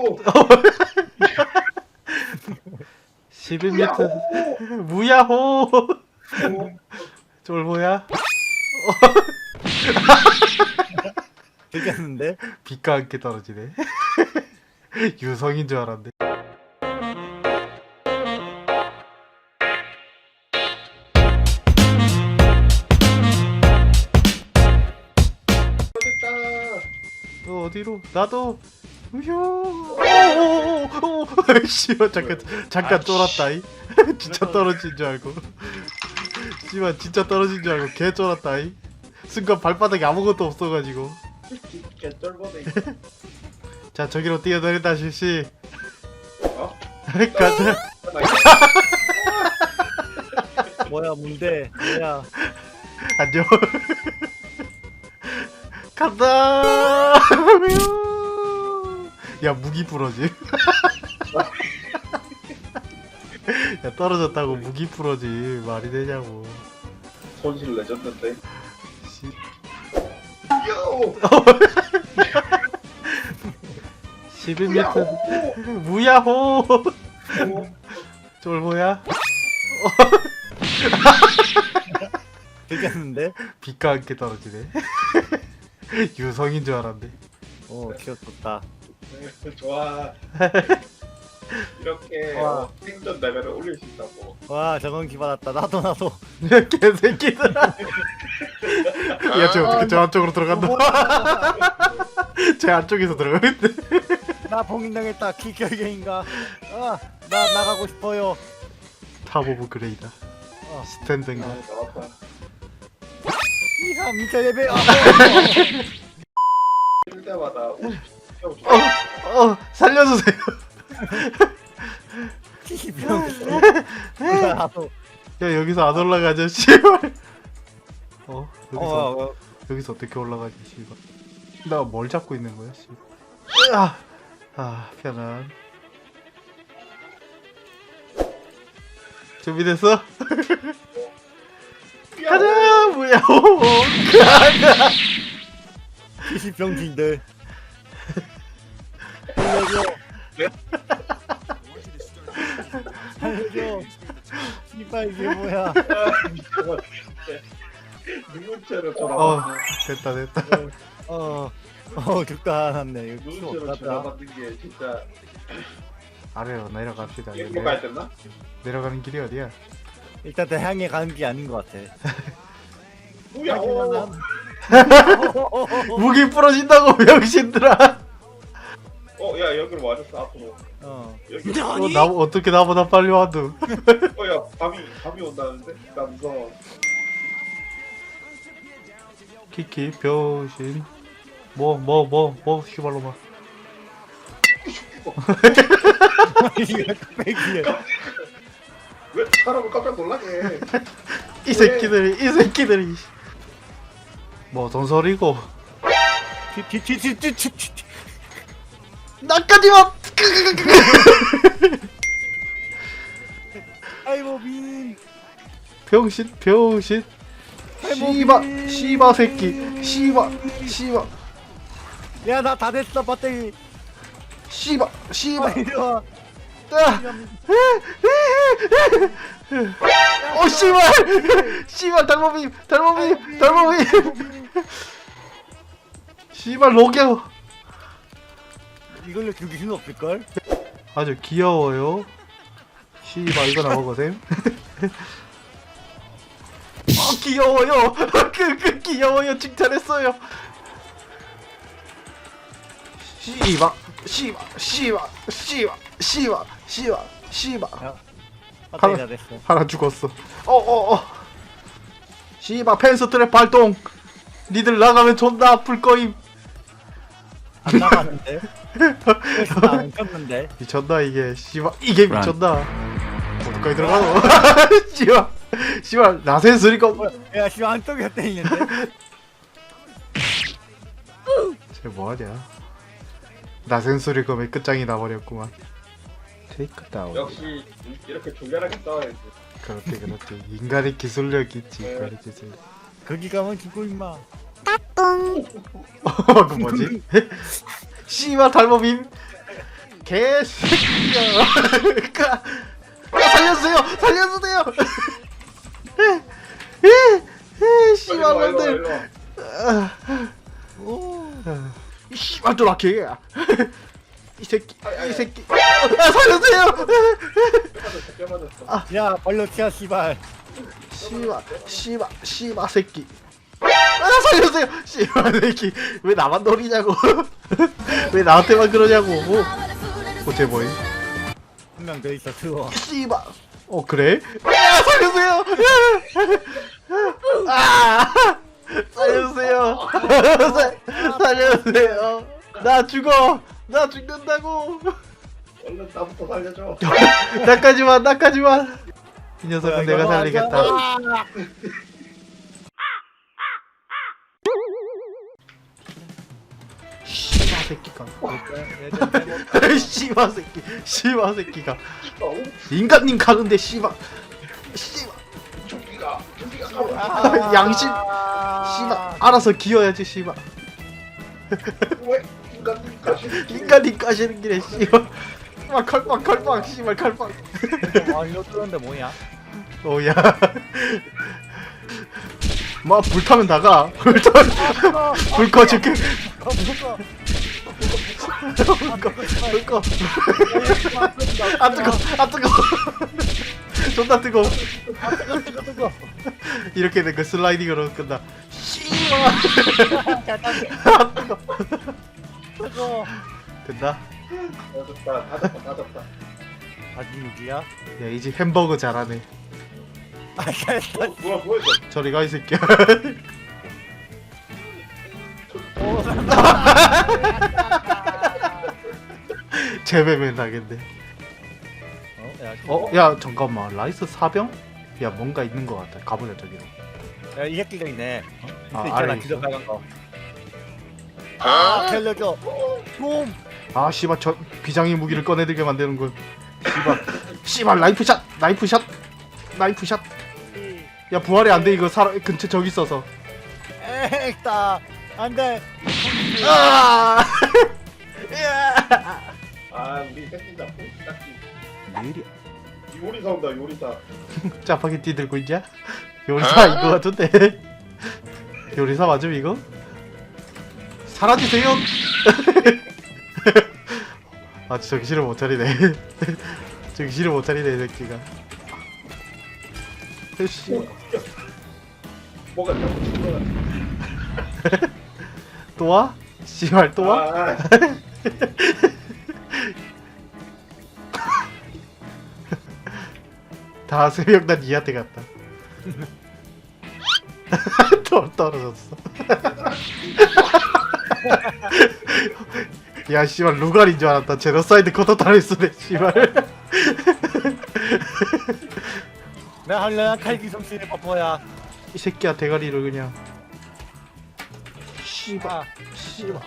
야호! 11m 무야호. 쫄보야? 되겠는데? 빛과 함께 떨어지네. 유성인 줄 알았네. 너 어디로? 나도 오오오오. 씨발 잠깐 잠깐 쫄았다 이. 진짜 떨어진 줄 알고. 씨발 진짜 떨어진 줄 알고 개 쫄았다 이. 순간 발바닥에 아무것도 없어가지고. 개쩔보네. 자 저기로 뛰어내린다 실시. 어? 가자. 뭐야 뭔데? 뭐야? 안녕. 간다 야 무기 부러지 야 떨어졌다고 무기 부러지 말이 되냐고 손실 내줬는데. 씨. 야호! 11m 무야호 쫄보야 되겠는데? 빛과 함께 떨어지네 유성인 줄 알았네 어 귀엽다. 좋아. 이렇게 와. 어, 생존 레벨을 올릴 수 있다고. 와 저건 기받았다. 나도 나도. 개새끼들아 야쟤 어떻게 저 안쪽으로 들어간다 제 안쪽에서 들어가는데 나 봉인당했다. 키결계인가? 아나 나가고 싶어요. 탑 오브 그레이다 어. 스탠드인가 아, 나왔다. 이하 미쳐 레벨. 아, 뛸 때마다 50 태워줘. 어, 어 살려주세요. 나도. 야 여기서 안 올라가죠 씨발 어 여기서 어, 어, 여기서 어떻게 올라가지 씨발 나 뭘 잡고 있는 거야 씨발 아, 아 편안 준비됐어? 가자 뭐야 오, 가자 키병진들. 살려줘. 이빨 이게 뭐야? 누군채로 어 전화받는 됐다 됐다 어, 어, 극단한네. 이거 누군채로 없다. 전화받는 게 진짜 아래로 내려갑시다 이제 일곱 가야 됐나? 내려가는 길이 어디야 일단 대항에 가는 게 아닌 것 같아. 야호! 무기 부러진다고 병신들아 어, 야 여기로 와줬어 앞으로. 어, 여기. 어, 나 어떻게 나보다 빨리 와도 어, 야 밤이 밤이 온다는데? 나 무서워. 키키 병신 뭐 뭐 뭐뭐 휘발로마 이거 빽이야. 왜 사람을 깜짝 놀라게? 해? 이 새끼들이 이 새끼들이 뭐 돈소리고 뒤뒤뒤뒤뒤 나까지만 아이모빈. 병신 병신. 씨바 씨바 새끼. 씨바 씨바. 야, 나 다 됐어, 배터리. 씨바 씨바. 아, 이리 와. 아, 어 씨발. 씨발 달모빔 달모빔 달모빔 씨발 녹여 이걸로 죽일 수는 없을걸? 아주 귀여워요 씨발 이거나 먹으셈 어 귀여워요 그, 그 귀여워요 칭찬했어요 씨발 씨발 씨발 씨발 씨발 씨발 배터리 하나- 다 됐어. 하나 죽었어. 어어 어. 씨바 펜스 트랩 발동. 니들 나가면 존나 아플 거임. 안 나가는데? 켰는데? 미쳤나 이게. 씨바 이게 미쳤나. 어디까지 들어가노? 씨바 씨바 나센 소리가. 야, 지금 안쪽에 때리는데? 쟤 뭐하냐? 나센 소리 검에 끝장이 나버렸구만. 테이크 다운. 역시 이렇게 조련하게 싸워야지. 그렇지 그렇지. 인간의 기술력 있지 인간의 기술. 거기 가면 죽고 임마. 어, 그 뭐지? 씨바 달모빔. 개새끼야 까- 아, 살려주세요 살려주세요 씨발 놈들 일로 와. 오. 이 씨발 새끼 이 새끼 아, 살려주세요. 야 벌려 튀어 씨발. 씨발 씨발 씨발 새끼 아 살려주세요? 씨발 새끼 왜 나만 노리냐고. 왜 나한테만 그러냐고. 어째 뭐해 한명 더 있어 투어. 씨발. 어 그래? 아 살려주세요. 아. 살려주세요. 살- 살려주세요. 나 죽어. 나 죽는다고. 얼른 나부터 살려줘. 나까지만 나까지만. 이 녀석은 내가 살리겠다. 아! 씨발 새끼가. 아, 씨발 새끼 씨발 새끼가. 인간님 가는데 조끼가, 조끼가 아. 양심. 씨발 알아서 기어야지 왜? 인간님 가시는 길에. 인간님 까시는 길에 씨발 막 칼빵 칼빵 씨발 칼빵. 아 이거 뚫었는데 뭐냐? 오야 막 불타면 나가 불타 불 꺼줄게 아 무섭다. 불 꺼. 아 뜨거 아 뜨거 존나 뜨거 아. 이렇게 된거 슬라이딩으로 끝나 아 뜨거 뜨거. 된다 어, 됐다. 다 잡다, 다 잡다. 아직 유지야? 야 이제 햄버거 잘하네 아 됐다. 어, 뭐야, 뭐야, 이거. 저리 가 이 새끼야 오. 제배면 나겠네 어? 야, 어? 야 잠깐만 라이스 사병? 야 뭔가 있는 것 같다 가보자 저기로 야, 이 새끼가 있네. 어? 아, 아, 있잖아. 기존 빨간 거. 아, 살려줘. 좀. 아 씨발 저 비장의 무기를 꺼내들게 만드는 건 씨발 씨발 라이프 샷 라이프 샷 라이프 샷 야 부활이 안 돼. 이거 사람 근처 저기 있어서. 에이다. 안 돼. 아! 아, 우리 새끼 잡고, 딱지. 느려 요리사 온다, 요리사. 짜파게티 들고 있냐? 요리사 이거 같은데. 요리사 맞음 이거? 사라지세요. 아 정신을 못 차리네. 정신을 못 차리네 이 새끼가 씨 뭐가. 또 와? 씨발 또 와? 아, 다 새벽난 이한테 갔다. 또 떨어졌어. 야 씨발 루갈인 줄 알았다. 제노사이드 커터타를 쓰네 씨발. 내가 하려면 칼기 솜씨의 버퍼야. 이 새끼야 대가리를 그냥. 아, 씨발.